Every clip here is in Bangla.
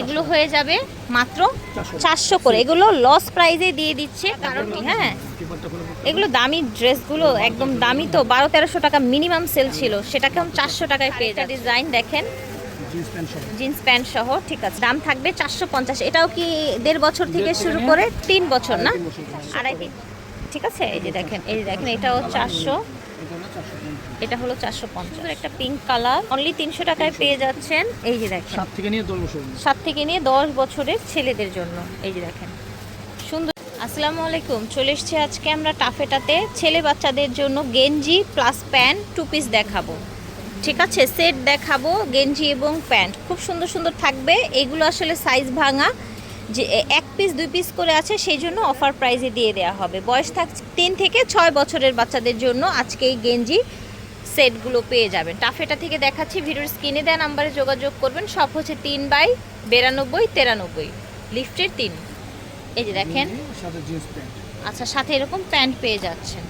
এগুলো হয়ে যাবে মাত্র চারশো। করে। এগুলো লস প্রাইজে দিয়ে দিচ্ছে কারণ কি হ্যাঁ? এগুলো দামি ড্রেসগুলো একদম দামি তো বারো তেরোশো টাকা মিনিমাম সেল ছিল। সেটাকে আমি চারশো টাকায় পেয়ে যায় ডিজাইন দেখেন। জিন্স প্যান্ট সহ। জিন্স প্যান্ট সহ ঠিক আছে। দাম থাকবে চারশো পঞ্চাশ। এটাও কি দেড় বছর থেকে শুরু করে? তিন বছর না? আড়াই তিন। ঠিক আছে? এই যে দেখেন এই যে দেখেন এটাও চারশো। এটা হলো চারশো পঞ্চাশ। একটা পিঙ্ক কালার অনলি তিনশো টাকায় পেয়ে যাচ্ছেন। এই যে দেখেন। সাত থেকে নিয়ে দশ বছর সাত থেকে নিয়ে দশ বছরের ছেলেদের জন্য। এই যে দেখেন। সুন্দর। আসসালামু আলাইকুম। চলে এসছি আজকে আমরা টাফেটাতে। ছেলে বাচ্চাদের জন্য গেঞ্জি প্লাস প্যান্ট টু পিস দেখাবো। ঠিক আছে? সেট দেখাবো গেঞ্জি এবং প্যান্ট খুব সুন্দর সুন্দর থাকবে। এগুলো আসলে সাইজ ভাঙা। যে এক পিস দুই পিস করে আছে সেই জন্য অফার প্রাইজে দিয়ে দেওয়া হবে। বয়স থাক তিন থেকে ছয় বছরের বাচ্চাদের জন্য আজকে এই গেঞ্জি সেটগুলো পেয়ে যাবেন। টাফেটা থেকে দেখাচ্ছি ভিডিওর স্ক্রিনে দেওয়া নাম্বারে যোগাযোগ করবেন। সব হচ্ছে তিন বাই বিরানব্বই তেরানব্বই। লিফটের তিন। এই যে দেখেন। আচ্ছা সাথে এরকম প্যান্ট পেয়ে যাচ্ছেন।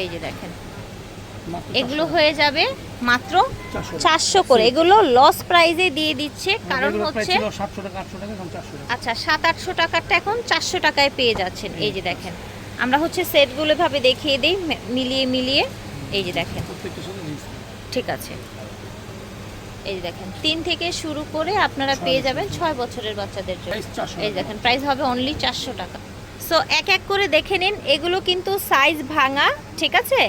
এই যে দেখেন। এগুলো হয়ে যাবে মাত্র চারশো করে। এগুলো লস প্রাইজে দিয়ে দিচ্ছে কারণ হচ্ছে আচ্ছা সাত আটশো টাকারটা এখন চারশো টাকায় পেয়ে যাচ্ছেন। এই যে দেখেন আমরা হচ্ছে সেটগুলো ভাবে দেখিয়ে দিই মিলিয়ে মিলিয়ে। এই যে দেখেন। ঠিক আছে। এই যে দেখেন তিন থেকে শুরু করে আপনারা পেয়ে যাবেন ছয় বছরের বাচ্চাদের জন্য। এই দেখেন প্রাইস হবে অনলি চারশো টাকা। সো এক এক করে দেখে নিন। এগুলো কিন্তু সাইজ ভাঙা ঠিক আছে?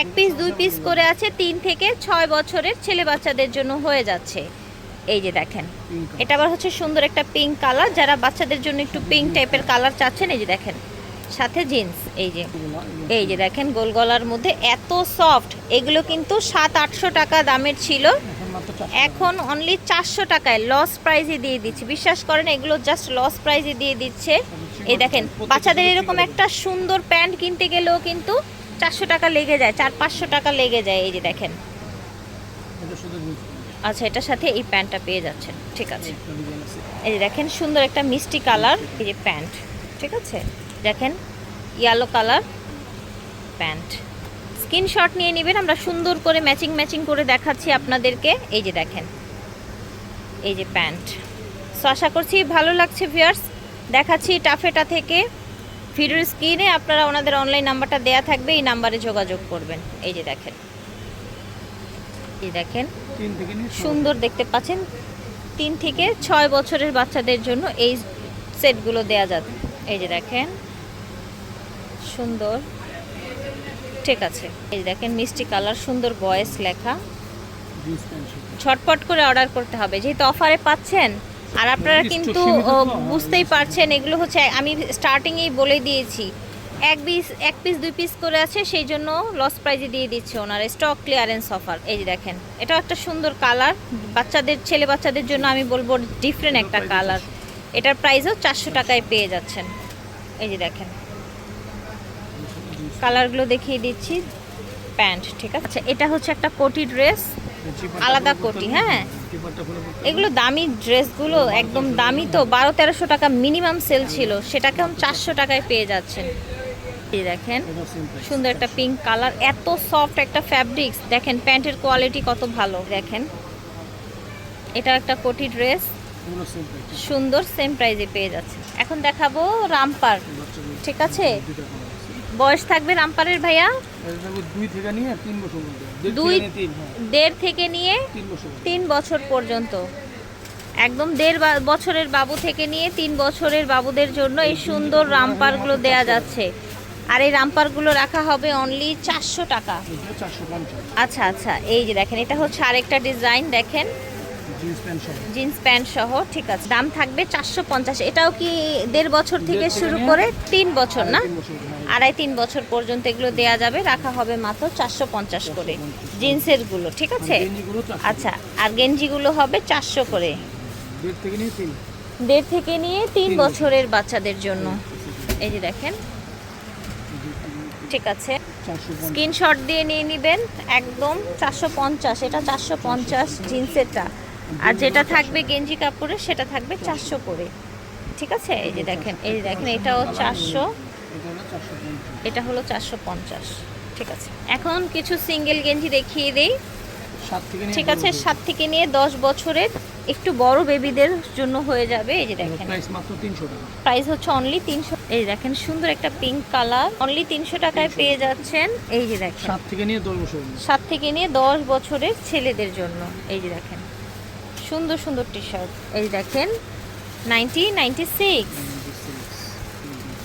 এক পিস দুই পিস করে আছে তিন থেকে ছয় বছরের ছেলে বাচ্চাদের জন্য হয়ে যাচ্ছে। এই যে দেখেন। এটা আবার হচ্ছে সুন্দর একটা পিঙ্ক কালার যারা বাচ্চাদের জন্য একটু পিঙ্ক টাইপের কালার চাচ্ছেন এই যে দেখেন। সাথে জিন্স এই যে। এই যে দেখেন গোল গলার মধ্যে এত সফট এগুলো কিন্তু সাত আটশো টাকা দামের ছিল। এখন অনলি চারশো টাকায় লস প্রাইজে দিয়ে দিচ্ছে। বিশ্বাস করেন এগুলো জাস্ট লস প্রাইজে দিয়ে দিচ্ছে। এই দেখেন বাচ্চাদের এরকম একটা সুন্দর প্যান্ট কিনতে গেলেও কিন্তু চারশো টাকা লেগে যায় চার পাঁচশো টাকা লেগে যায় এই যে দেখেন। আচ্ছা এটার সাথে এই প্যান্টটা পেয়ে যাচ্ছেন ঠিক আছে। এই যে দেখেন সুন্দর একটা মিষ্টি কালার এই যে প্যান্ট ঠিক আছে? দেখেন ইয়েলো কালার প্যান্ট। স্ক্রিনশট নিয়ে নেবেন আমরা সুন্দর করে ম্যাচিং ম্যাচিং করে দেখাচ্ছি আপনাদেরকে। এই যে দেখেন এই যে প্যান্ট। সো আশা করছি ভালো লাগছে ভিউয়ার্স। দেখাচ্ছি টাফেটা থেকে। ভিডিওর স্ক্রিনে আপনারা ওনাদের অনলাইন নাম্বারটা দেয়া থাকবে এই নাম্বারে যোগাযোগ করবেন। এই যে দেখেন এই দেখেন সুন্দর দেখতে পাচ্ছেন। তিন থেকে ছয় বছরের বাচ্চাদের জন্য এই সেটগুলো দেয়া যাবে এই যে দেখেন সুন্দর। ঠিক আছে। এই দেখেন মিষ্টি কালার সুন্দর বয়েস লেখা। ছটপট করে অর্ডার করতে হবে। যেহেতু অফারে পাচ্ছেন আর আপনারা কিন্তু বুঝতেই পারছেন এগুলো হচ্ছে আমি স্টার্টিংয়েই বলে দিয়েছি। এক পিস এক পিস দুই পিস করে আছে সেই জন্য লস প্রাইজে দিয়ে দিচ্ছে ওনারা। স্টক ক্লিয়ারেন্স অফার এই যে দেখেন এটাও একটা সুন্দর কালার বাচ্চাদের ছেলে বাচ্চাদের জন্য আমি বলব ডিফারেন্ট একটা কালার এটার প্রাইসও চারশো টাকায় পেয়ে যাচ্ছেন। এই যে দেখেন কালারগুলো দেখিয়ে দিচ্ছি। প্যান্ট ঠিক আছে? আচ্ছা এটা হচ্ছে একটা কোটি ড্রেস। আলাদা কোটি, হ্যাঁ। এগুলো দামি ড্রেসগুলো একদম দামি তো। বারো তেরোশো টাকা মিনিমাম সেল ছিল। সেটাকে আমি চারশো টাকায় পেয়ে যাচ্ছেন। এই দেখেন সুন্দর একটা পিঙ্ক কালার এত সফট একটা ফ্যাব্রিক্স দেখেন প্যান্টের কোয়ালিটি কত ভালো দেখেন। এটা একটা কোটি ড্রেস। সুন্দর সেম প্রাইজে পেয়ে যাচ্ছে এখন দেখাবো রামপার ঠিক আছে। বয়স থাকবে রামপারের ভাইয়া? দুই থেকে নিয়ে তিন বছর দেড় দুই থেকে নিয়ে তিন দেড় থেকে নিয়ে তিন বছর পর্যন্ত। একদম দেড় বছরের বাবু থেকে নিয়ে তিন বছরের বাবুদের জন্য এই সুন্দর রামপারগুলো দেয়া যাচ্ছে। আর এই রামপারগুলো রাখা হবে অনলি চারশো টাকা। আচ্ছা আচ্ছা এই যে দেখেন এটা হচ্ছে আরেকটা ডিজাইন দেখেন। জিন্স প্যান্ট সহ। ঠিক আছে। দাম থাকবে চারশো পঞ্চাশ। এটাও কি দেড় বছর থেকে শুরু করে তিন বছর না। আড়াই তিন বছর পর্যন্ত এগুলো দেয়া যাবে রাখা হবে মাত্র চারশো পঞ্চাশ করে জিন্সেরগুলো ঠিক আছে? আচ্ছা আর গেঞ্জিগুলো হবে চারশো করে। দেড় থেকে নিয়ে তিন। বছরের বাচ্চাদের জন্য। এই যে দেখেন। ঠিক আছে। স্ক্রিনশট দিয়ে নিয়ে নেবেন একদম চারশো পঞ্চাশ। এটা চারশো পঞ্চাশ জিন্সেরটা। আর যেটা থাকবে গেঞ্জি কাপড়ে সেটা থাকবে চারশো করে। ঠিক আছে? এই যে দেখেন এই যে দেখেন এটাও চারশো। এটা হলো চারশো পঞ্চাশ। ঠিক আছে। এখন কিছু সিঙ্গেল গেঞ্জি দেখিয়ে দেই। ঠিক আছে সাত থেকে নিয়ে দশ বছরের একটু বড় বেবিদের জন্য হয়ে যাবে। এই যে দেখেন। প্রাইস হচ্ছে অনলি তিনশো এই দেখেন সুন্দর একটা পিঙ্ক কালার অনলি তিনশো টাকায় পেয়ে যাচ্ছেন। এই যে দেখেন। সাত থেকে নিয়ে দশ বছর সাত থেকে নিয়ে দশ বছরের ছেলেদের জন্য। এই যে দেখেন। সুন্দর সুন্দর টি শার্ট এই দেখেন নাইনটি নাইনটি সিক্স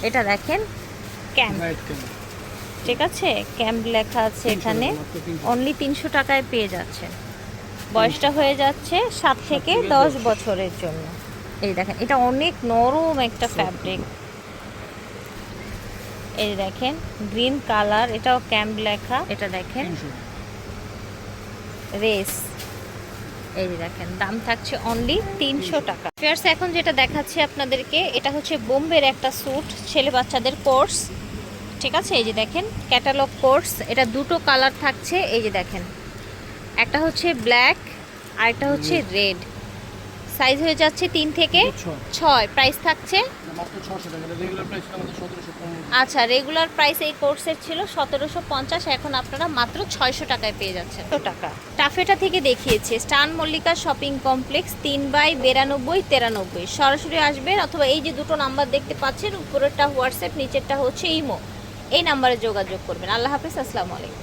এটা দেখেন ক্যাম্প ঠিক আছে? ক্যাম্প লেখা আছে এখানে। অনলি তিনশো। টাকায় পেয়ে যাচ্ছেন। বয়সটা হয়ে যাচ্ছে সাত থেকে দশ। বছরের জন্য। এই দেখেন এটা অনেক নরম একটা ফ্যাব্রিক এই দেখেন গ্রিন কালার এটাও ক্যাম্প লেখা। এটা দেখেন। রেস এই যে দেখেন দাম থাকছে অনলি তিনশো টাকা। ফেয়ার্স এখন যেটা দেখাচ্ছি আপনাদেরকে এটা হচ্ছে বোম্বের একটা স্যুট ছেলে বাচ্চাদের কোর্স ঠিক আছে? এই যে দেখেন ক্যাটালগ কোর্স এটা দুটো কালার থাকছে। এই যে দেখেন একটা হচ্ছে ব্ল্যাক আর একটা হচ্ছে রেড সাইজ হয়ে যাচ্ছে তিন থেকে ছয়। প্রাইস থাকছে? এটা মাত্র ছশো টাকা। রেগুলার প্রাইস আমাদের সতেরোশো পনেরো আচ্ছা রেগুলার প্রাইস এই কোর্সের ছিল সতেরোশো পঞ্চাশ। এখন আপনারা মাত্র ছয়শো টাকায় পেয়ে যাচ্ছেন। তো টাকা? টাফেটা থেকে দেখিয়েছে। স্টান মল্লিকা শপিং কমপ্লেক্স তিন বাই বিরানব্বই তেরানব্বই। সরাসরি আসবেন অথবা এই যে দুটো নাম্বার দেখতে পাচ্ছেন উপরেরটা হোয়াটসঅ্যাপ নিচেরটা হচ্ছে ইমো। এই নাম্বারে যোগাযোগ করবেন। আল্লাহ হাফিজ আসসালামু আলাইকুম।